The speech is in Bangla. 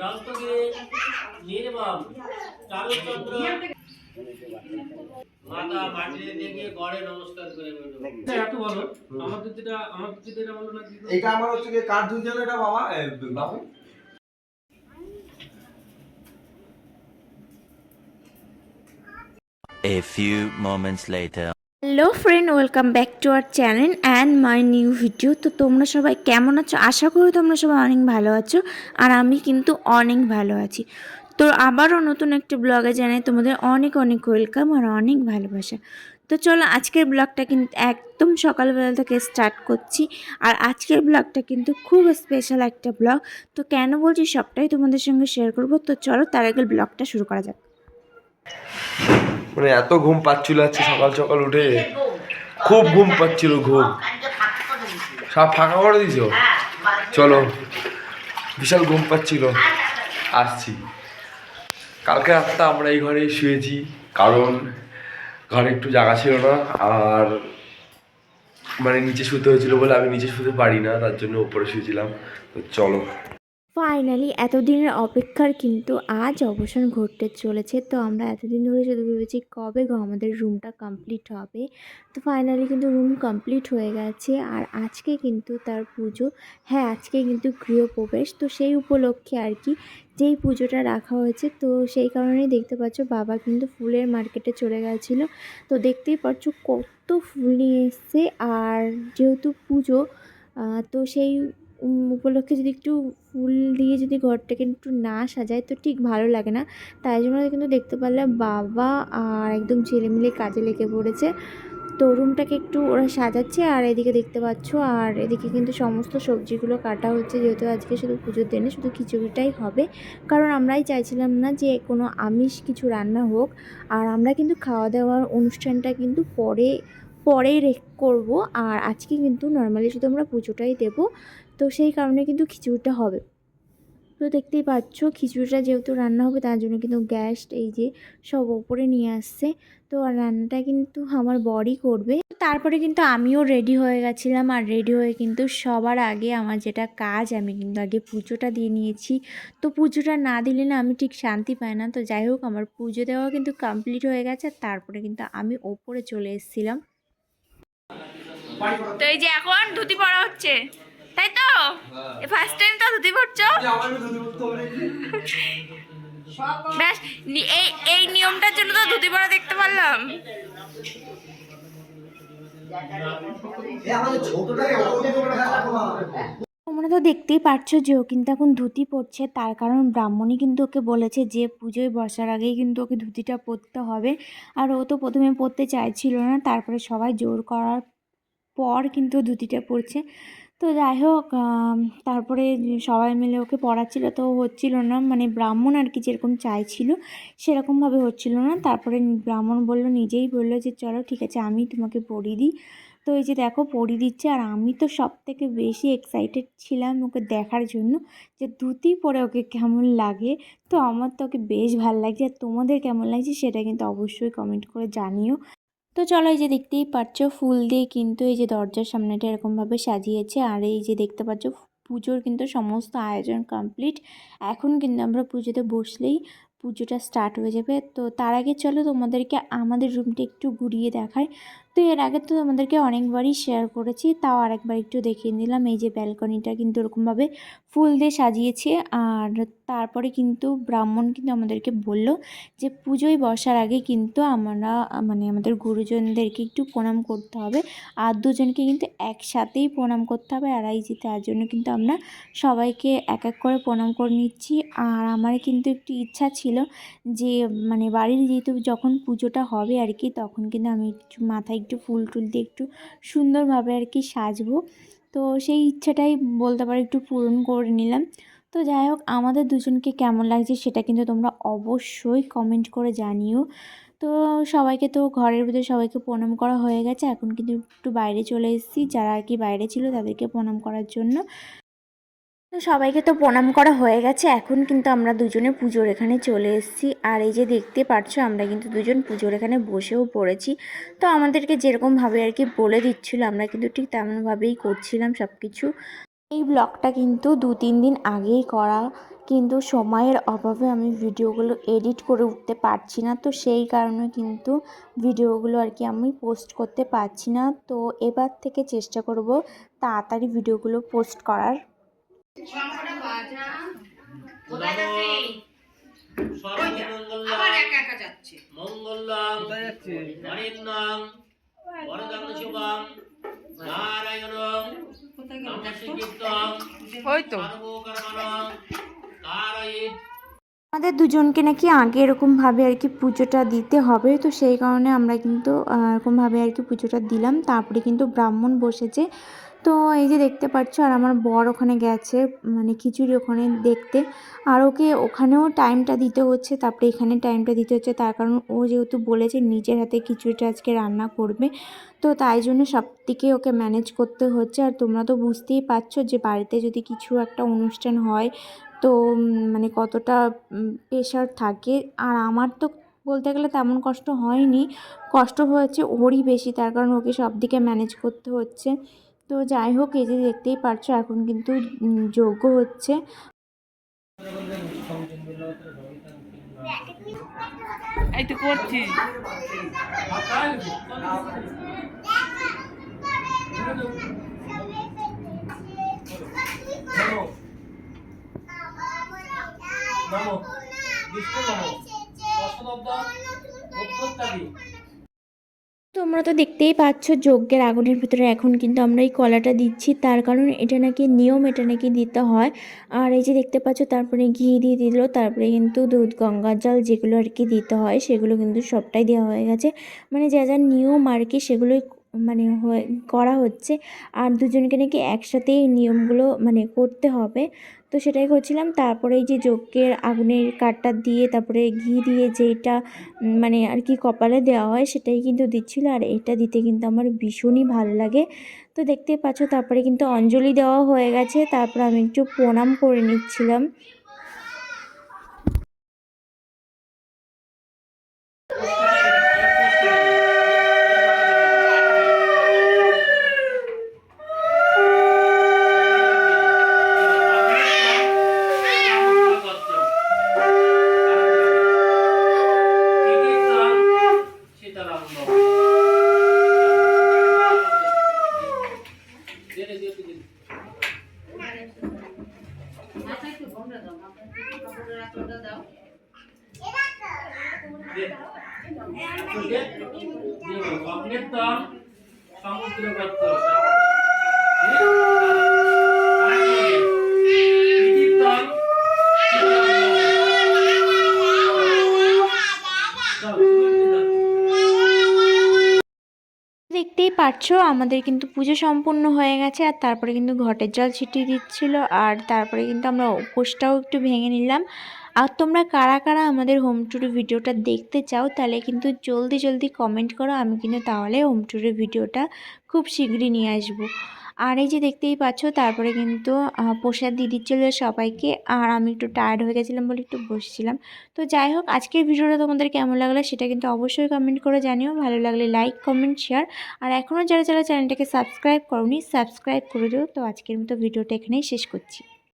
রক্তগিরি নির্মম চারুচন্দ্র মাতা মাটিতে দিয়ে গড়ে নমস্কার করে এত বলো। আমার দুধটা আমার দুধটা বলো না এটা আমার হচ্ছে কি কার দুধ যেন এটা বাবা? বাবু। A few moments later. Hello friend welcome back to our channel and my new video তো তোমরা সবাই কেমন আছো? আশা করি তোমরা সবাই অনেক ভালো আছো আর আমি কিন্তু অনেক ভালো আছি। তো আবারও নতুন একটা ব্লগে জানাই তোমাদের অনেক অনেক ওয়েলকাম আর অনেক ভালোবাসা। তো চলো আজকের ব্লগটা কিন্তু একদম সকালবেলা থেকে স্টার্ট করছি আর আজকের ব্লগটা কিন্তু খুব স্পেশাল একটা ব্লগ তো কেন বলছি সবটাই তোমাদের সঙ্গে শেয়ার করব। তো চলো তার আগে ব্লগটা শুরু করা যাক। মানে এত ঘুম পাচ্ছিল আজকে সকাল সকাল উঠে। খুব ঘুম পাচ্ছিল ঘুম। সব ফাঁকা করে দিছো চলো। বিশাল ঘুম পাচ্ছিল। আসছি। কালকে রাতটা আমরা এই ঘরেই শুয়েছি কারণ ঘরে একটু জায়গা ছিল না আর মানে নিচে শুতে হয়েছিল বলে আমি নিচে শুতে পারি না তার জন্য উপরে শুয়েছিলাম। তো চলো। ফাইনালি এতদিনের অপেক্ষার কিন্তু আজ অবসান ঘটতে চলেছে। তো আমরা এতদিন ধরে শুধু ভেবেছি কবে গো আমাদের রুমটা কমপ্লিট হবে। তো ফাইনালি কিন্তু রুম কমপ্লিট হয়ে গেছে। আর আজকে কিন্তু তার পুজো হ্যাঁ আজকে কিন্তু গৃহপ্রবেশ। তো সেই উপলক্ষে আর কি যেই পুজোটা রাখা হয়েছে, তো সেই কারণেই দেখতে পাচ্ছ বাবা কিন্তু ফুলের মার্কেটে চলে গেছিল। তো দেখতেই পাচ্ছ কত ফুল নিয়ে এসছে। আর যেহেতু পুজো তো সেই উপলক্ষে যদি একটু ফুল দিয়ে যদি ঘরটাকে একটু না সাজায়, তো ঠিক ভালো লাগে না। তাই জন্য কিন্তু দেখতে পারলে বাবা আর একদম ছেলে মিলে কাজে লেগে পড়েছে। তো রুমটাকে একটু ওরা সাজাচ্ছে, আর এদিকে দেখতে পাচ্ছ, আর এদিকে কিন্তু সমস্ত সবজিগুলো কাটা হচ্ছে, যেহেতু আজকে শুধু পুজোর দিনে শুধু খিচুড়িটাই হবে। কারণ আমরাই চাইছিলাম না যে কোনো আমিষ কিছু রান্না হোক, আর আমরা কিন্তু খাওয়া দাওয়ার অনুষ্ঠানটা কিন্তু পরে পরে করব, আর আজকে কিন্তু নর্মালি শুধু আমরা পুজোটাই দেবো। তো সেই কারণে কিন্তু খিচুড়িটা হবে। তো দেখতেই পাচ্ছ, খিচুড়িটা যেহেতু রান্না হবে, তার জন্য কিন্তু গ্যাস এই যে সব ওপরে নিয়ে আসছে। তো রান্নাটা কিন্তু আমার বরই করবে। তারপরে কিন্তু আমিও রেডি হয়ে গেছিলাম, আর রেডি হয়ে কিন্তু সবার আগে আমার যেটা কাজ, আমি কিন্তু আগে পুজোটা দিয়ে নিয়েছি। তো পুজোটা না দিলে না আমি ঠিক শান্তি পাই না। তো যাই হোক, আমার পুজো দেওয়া কিন্তু কমপ্লিট হয়ে গেছে তারপরে কিন্তু আমি ওপরে চলে এসেছিলাম। তো এই যে এখন ধুতি পরা হচ্ছে। তাই তো? ফার্স্ট টাইম তো ধুতি পরছো? ব্যাস এই এই নিয়মটার জন্য তো ধুতি পরা দেখতে পারলাম। তোমরা তো দেখতেই পারছ যে ও কিন্তু এখন ধুতি পরছে তার কারণ ব্রাহ্মণই কিন্তু ওকে বলেছে যে পুজোয় বসার আগেই কিন্তু ওকে ধুতিটা পরতে হবে। আর ও তো প্রথমে পরতে চাইছিল না তারপরে সবাই জোর করার পর কিন্তু ধুতিটা পরছে তো যাই হোক তারপরে সবাই মিলে ওকে পড়াচ্ছিল। তো হচ্ছিল না মানে ব্রাহ্মণ আর কি যেরকম চাইছিল, সেরকমভাবে হচ্ছিল না। তারপরে ব্রাহ্মণ বলল, নিজেই বলল যে, চলো ঠিক আছে, আমি তোমাকে পড়িয়ে দিই। তো এই যে দেখো, পড়িয়ে দিচ্ছে। আর আমি তো সব থেকে বেশি এক্সাইটেড ছিলাম ওকে দেখার জন্য যে, ধুতি পরে ওকে কেমন লাগে। তো আমার তো ওকে বেশ ভালো লাগছে। আর তোমাদের কেমন লাগছে সেটা কিন্তু অবশ্যই কমেন্ট করে জানিও। তো চলো এই যে দেখতেই পাচ্ছ ফুল দিয়ে কিন্তু এই যে দরজার সামনেটা এরকমভাবে সাজিয়েছে। আর এই যে দেখতে পাচ্ছ পুজোর কিন্তু সমস্ত আয়োজন কমপ্লিট এখন কিন্তু আমরা পুজোতে বসলেই পুজোটা স্টার্ট হয়ে যাবে। তো তার আগে চলো তোমাদেরকে আমাদের রুমটা একটু ঘুরিয়ে দেখায় তো এর আগে তো তোমাদেরকে অনেকবারই শেয়ার করেছি, তাও আরেকবার একটু দেখিয়ে নিলাম। এই যে ব্যালকনিটা কিন্তু ওরকমভাবে ফুল দিয়ে সাজিয়েছে, আর তারপরে কিন্তু ব্রাহ্মণ কিন্তু আমাদেরকে বলল যে পুজোয় বসার আগে কিন্তু আমরা মানে আমাদের গুরুজনদেরকে একটু প্রণাম করতে হবে। আর দুজনকে কিন্তু একসাথেই প্রণাম করতে হবে, আর এই যে তার জন্য কিন্তু আমরা সবাইকে এক এক করে প্রণাম করে নিচ্ছি। আর আমার কিন্তু একটু ইচ্ছা ছিল যে মানে বাড়ির যেহেতু যখন পুজোটা হবে আর কি, তখন কিন্তু আমি একটু মাথায় একটু ফুল টুল দিয়ে একটু সুন্দরভাবে আর কি সাজবো। তো সেই ইচ্ছাটাই বলতে পারো একটু পূরণ করে নিলাম। তো যাই হোক, আমাদের দুজনকে কেমন লাগছে সেটা কিন্তু তোমরা অবশ্যই কমেন্ট করে জানিও। তো সবাইকে তো ঘরের ভিতরে সবাইকে প্রণাম করা হয়ে গেছে। এখন কিন্তু একটু বাইরে চলে এসেছি। যারা আর কি বাইরে ছিল তাদেরকে প্রণাম করার জন্য। তো সবাইকে তো প্রণাম করা হয়ে গেছে। এখন কিন্তু আমরা দুজনে পুজোর এখানে চলে এসেছি। আর এই যে দেখতে পাচ্ছ আমরা কিন্তু দুজন পুজোর এখানে বসেও পড়েছি। তো আমাদেরকে যেরকমভাবে আর কি বলে দিচ্ছিল, আমরা কিন্তু ঠিক তেমনভাবেই করছিলাম সব কিছু এই ব্লগটা কিন্তু দু তিন দিন আগেই করা। কিন্তু সময়ের অভাবে আমি ভিডিওগুলো এডিট করে উঠতে পারছি না। তো সেই কারণে কিন্তু ভিডিওগুলো আর কি আমি পোস্ট করতে পারছি না। তো এবার থেকে চেষ্টা করব তাড়াতাড়ি ভিডিওগুলো পোস্ট করার। মঙ্গলাম হরিন্নাম বরদান শুভম নারায়ণং। নমস্কৃতম ওই তো। সর্বকর্মণং কারয়িত আমাদের দুজনকে নাকি আগে এরকমভাবে আর কি পুজোটা দিতে হবে তো সেই কারণে আমরা কিন্তু এরকমভাবে আর কি পুজোটা দিলাম। তারপরে কিন্তু ব্রাহ্মণ বসেছে। তো এই যে দেখতে পাচ্ছ আর আমার বর ওখানে গেছে মানে খিচুড়ি ওখানে দেখতে। আর ওকে ওখানেও টাইমটা দিতে হচ্ছে, তারপরে এখানে টাইমটা দিতে হচ্ছে। তার কারণ ও যেহেতু বলেছে নিজের হাতে খিচুড়িটা আজকে রান্না করবে, তো তাই জন্য সব দিকে ওকে ম্যানেজ করতে হচ্ছে। আর তোমরা তো বুঝতেই পারছ যে বাড়িতে যদি কিছু একটা অনুষ্ঠান হয়, তো মানে কতটা প্রেশার থাকে। আর আমার তো বলতে গেলে তেমন কষ্ট হয়নি, কষ্ট হয়েছে ওরই বেশি। তার কারণ ওকে সব দিকে ম্যানেজ করতে হচ্ছে। তো যাই হোক এই যে দেখতেই পারছ এখন কিন্তু যজ্ঞ হচ্ছে। এই তো করছি। নমো বিষ্ণু নমো দশদব্দা উত্তরকারী তোমরা তো দেখতেই পাচ্ছ যজ্ঞের আগুনের ভিতরে এখন কিন্তু আমরা এই কলাটা দিচ্ছি। তার কারণ এটা নাকি নিয়ম, এটা নাকি দিতে হয়। আর এই যে দেখতে পাচ্ছ, তারপরে ঘি দিয়ে দিল, তারপরে কিন্তু দুধ, গঙ্গার জল যেগুলো আর কি দিতে হয়, সেগুলো কিন্তু সবটাই দেওয়া হয়ে গেছে। মানে যা যা নিয়ম আর কি, সেগুলোই মানে করা হচ্ছে। আর দুজনকে নাকি একসাথেই নিয়মগুলো মানে করতে হবে। তো সেটাই করছিলাম। তারপরে এই যে যজ্ঞের আগুনের কাঠটা দিয়ে, তারপরে ঘি দিয়ে যেটা মানে আর কি কপালে দেওয়া হয়, সেটাই কিন্তু দিচ্ছিল। আর এটা দিতে কিন্তু আমার ভীষণই ভালো লাগে। তো দেখতেই পাচ্ছ, তারপরে কিন্তু অঞ্জলি দেওয়া হয়ে গেছে। তারপর আমি একটু প্রণাম করে নিচ্ছিলাম। পাচ্ছো আমাদের কিন্তু পুজো সম্পূর্ণ হয়ে গেছে, আর তারপরে কিন্তু ঘটের জল ছিটিয়ে দিচ্ছিল, আর তারপরে কিন্তু আমরা উপোসটাও একটু ভেঙে নিলাম। আর তোমরা কারা কারা আমাদের হোম ট্যুরের ভিডিওটা দেখতে চাও, তাহলে কিন্তু জলদি জলদি কমেন্ট করো, আমি কিন্তু তাহলে হোম ট্যুরের ভিডিওটা খুব শীঘ্রই নিয়ে আসব। আর এই যে দেখতেই পাচ্ছ, তারপরে কিন্তু প্রসাদ দিয়ে ছিল সবাইকে, আর আমি একটু টায়ার্ড হয়ে গেছিলাম বলে একটু বসছিলাম। তো যাই হোক, আজকের ভিডিওটা তোমাদের কেমন লাগল সেটা কিন্তু অবশ্যই কমেন্ট করে জানিও। ভালো লাগলে লাইক কমেন্ট শেয়ার আর এখনও যারা যারা চ্যানেলটাকে সাবস্ক্রাইব করনি সাবস্ক্রাইব করে দিও। তো আজকের মতো ভিডিওটা এখানেই শেষ করছি।